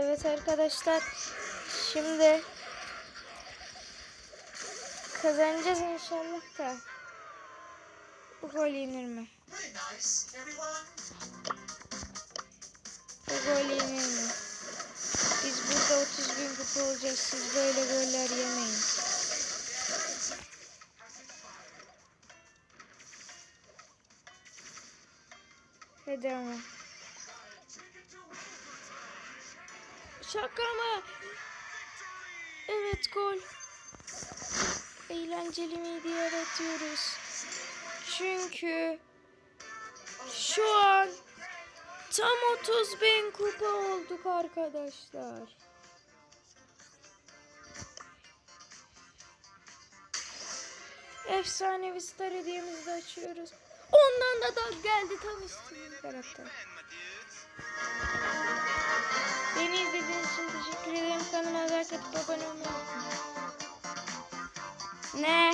Evet arkadaşlar. Şimdi kazanacağız inşallah da. Bu gol yenir mi? Bu gol yenir mi? Biz burada 30 bin kupa olacağız. Siz böyle goller yemeyin. Hadi ama. Şaka mı? Evet gol. Eğlenceli miydi diyoruz. Çünkü şu an tam 30 bin kupa olduk arkadaşlar. Efsanevi star hediyemizi de açıyoruz. Ondan da da geldi tam istediğim karakter. Arkadaşlar abone. Ne?